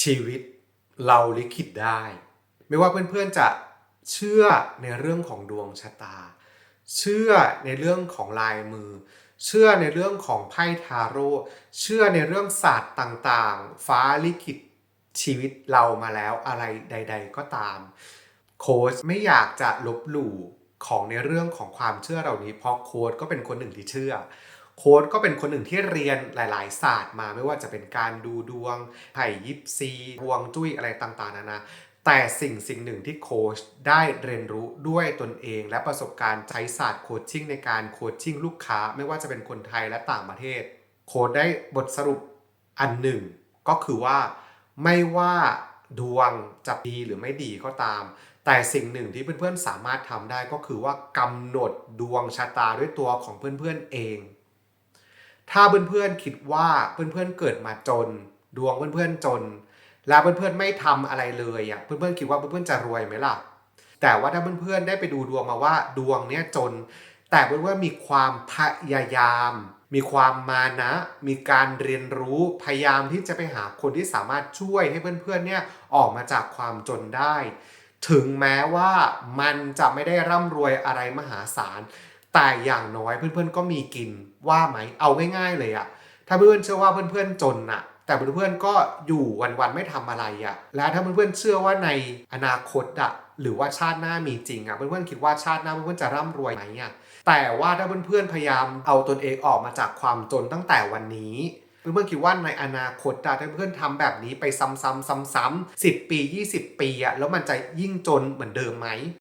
ชีวิตเราลิขิตได้ ไม่ว่าเพื่อนๆจะเชื่อในเรื่องของดวงชะตา เชื่อในเรื่องของลายมือ เชื่อในเรื่องของไพ่ทาโร่เชื่อในเรื่องศาสตร์ต่างๆ ฟ้าลิขิตชีวิตเรามาแล้วอะไรใด ๆ ก็ตาม โค้ชไม่อยากจะลบหลู่ของในเรื่องของความเชื่อเหล่านี้ เพราะโค้ชก็เป็นคนหนึ่งที่เชื่อ โค้ชก็เป็นคนหนึ่งที่เรียนหลาย ๆ ศาสตร์มาไม่ว่าจะเป็นการดูดวงไผ่ยิปซีฮวงจุ้ยอะไรต่าง ๆ นานาแต่สิ่งสิ่งหนึ่งที่โค้ชได้เรียนรู้ด้วยตนเอง และประสบการณ์ใช้ศาสตร์โคชชิ่งในการโคชชิ่งลูกค้า ไม่ว่าจะเป็นคนไทยและต่างประเทศ โค้ชได้บทสรุปอันหนึ่ง ก็คือว่าไม่ว่าดวงจะดีหรือไม่ดีก็ตาม แต่สิ่งหนึ่งที่เพื่อนๆสามารถทำได้ก็คือว่ากำหนดดวงชะตาด้วยตัวของเพื่อนๆเอง ถ้าเพื่อนๆคิดว่าเพื่อนๆเกิดมาจน ดวงเพื่อนๆจน แล้วเพื่อนๆไม่ทำอะไรเลยอะเพื่อนๆคิดว่าเพื่อนๆจะรวยไหมล่ะ แต่ว่าถ้าเพื่อนๆได้ไปดูดวงมาว่าดวงเนี้ยจน แต่เพื่อนๆมีความพยายาม มีความมานะ มีการเรียนรู้พยายามที่จะไปหาคนที่สามารถช่วยให้เพื่อนๆเนี่ยออกมาจากความจนได้ ถึงแม้ว่ามันจะไม่ได้ร่ำรวยอะไรมหาศาล แต่อย่างน้อยเพื่อนๆก็มีกินว่าไหมเอาง่าย ๆ เลยอะถ้าเพื่อนๆเชื่อว่าเพื่อนๆจนอะแต่เพื่อนๆก็อยู่วันๆไม่ทำอะไรอะและถ้าเพื่อนๆเชื่อว่าในอนาคตอะหรือว่าชาติหน้ามีจริงอะเพื่อนๆคิดว่าชาติหน้าเพื่อนๆจะร่ำรวยไหมอะแต่ว่าถ้าเพื่อนๆพยายามเอาตนเองออกมาจากความจนตั้งแต่วันนี้เพื่อนๆคิดว่าในอนาคตถ้าเพื่อนๆทำแบบนี้ไปซ้ำๆซ้ำๆ10 ปี 20 ปีอะแล้วมันจะยิ่งจนเหมือนเดิมไหม